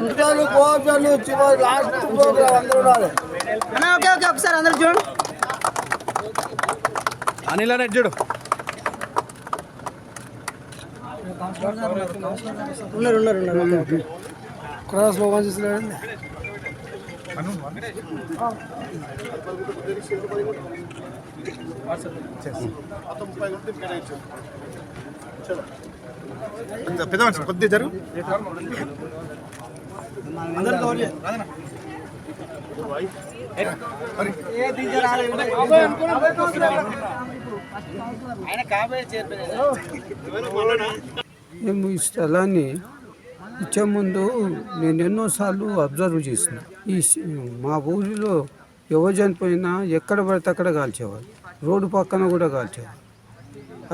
ఉంటాను కోచాలు చివరి last programme అందరూ ఉండాలి ఓకే ఓకే ఒకసారి అందరు చూడు అనిల్ అనే చూడు ఉన్నారు ఉన్నారు ఉన్నారు క్రాస్లో చేస్తున్నాడు పెద్ద మనిషి కొద్దిగా జరుగు మేము ఈ స్థలాన్ని ఇచ్చే ముందు నేను ఎన్నోసార్లు అబ్జర్వ్ చేసిన. ఈ మా ఊరిలో ఎవరు చనిపోయినా ఎక్కడ పడితే అక్కడ కాల్చేవారు రోడ్డు పక్కన కూడా కాల్చేవారు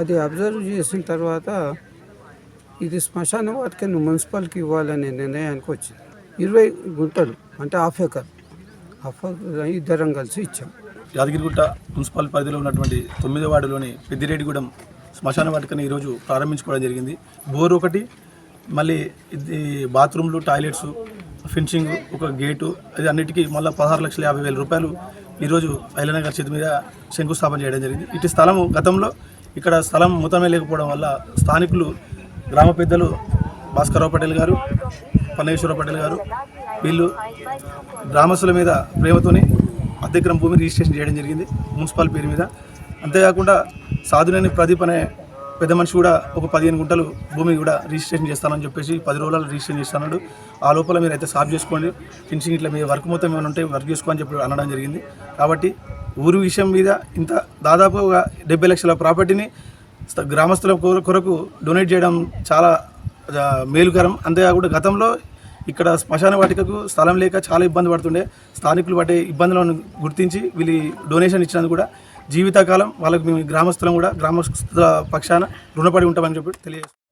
అది అబ్జర్వ్ చేసిన తర్వాత ఇది శ్మశాన వాటికైనా మున్సిపాలిటీకి ఇవ్వాలనే నిర్ణయానికి వచ్చింది. ఇరవై గుంటలు అంటే హాఫ్ ఎకర్ హాఫ్ ఎకర్ ఇద్దరం కలిసి ఇచ్చాం. యాదగిరిగుట్ట మున్సిపల్ పరిధిలో ఉన్నటువంటి తొమ్మిదో వార్డులోని పెద్దిరెడ్డిగూడెం శ్మశాన వాటికని ఈరోజు ప్రారంభించుకోవడం జరిగింది. బోర్ ఒకటి మళ్ళీ ఇది బాత్రూమ్లు టాయిలెట్స్ ఫినిషింగ్ ఒక గేటు ఇది అన్నిటికీ మళ్ళీ పదహారు లక్షల యాభై వేల రూపాయలు ఈరోజు ఐలన గారి చేతి మీద శంకుస్థాపన చేయడం జరిగింది. ఇటు స్థలము గతంలో ఇక్కడ స్థలం మొత్తమే లేకపోవడం వల్ల స్థానికులు గ్రామ పెద్దలు భాస్కరరావు పటేల్ గారు పన్నగేశ్వరరావు పటేల్ గారు వీళ్ళు గ్రామస్తుల మీద ప్రేమతోని అద్దెకరం భూమి రిజిస్ట్రేషన్ చేయడం జరిగింది మున్సిపల్ పేరు మీద. అంతేకాకుండా సాధునేని ప్రదీప్ అనే పెద్ద మనిషి కూడా ఒక పదిహేను గుంటలు భూమి కూడా రిజిస్ట్రేషన్ చేస్తానని చెప్పేసి పది రోజులు రిజిస్ట్రేషన్ చేస్తాడు ఆ లోపల మీరు అయితే సాఫ్ చేసుకోండి. ఫినిషింగ్ ఇట్లా మీ వర్క్ మొత్తం ఏమైనా ఉంటే వర్క్ చేసుకోని చెప్పి అనడం జరిగింది. కాబట్టి ఊరు విషయం మీద ఇంత దాదాపు డెబ్బై లక్షల ప్రాపర్టీని గ్రామస్తుల కొరకు డొనేట్ చేయడం చాలా మేలుకరం. అంతేకాకుండా గతంలో ఇక్కడ శ్మశాన వాటికకు స్థలం లేక చాలా ఇబ్బంది పడుతుండే. స్థానికులు పడే ఇబ్బందులను గుర్తించి వీళ్ళు డొనేషన్ ఇచ్చినందుకు కూడా జీవితకాలం వాళ్ళకి మేము గ్రామస్తులం కూడా గ్రామస్తుల పక్షాన రుణపడి ఉంటామని చెప్పి తెలియజేస్తాం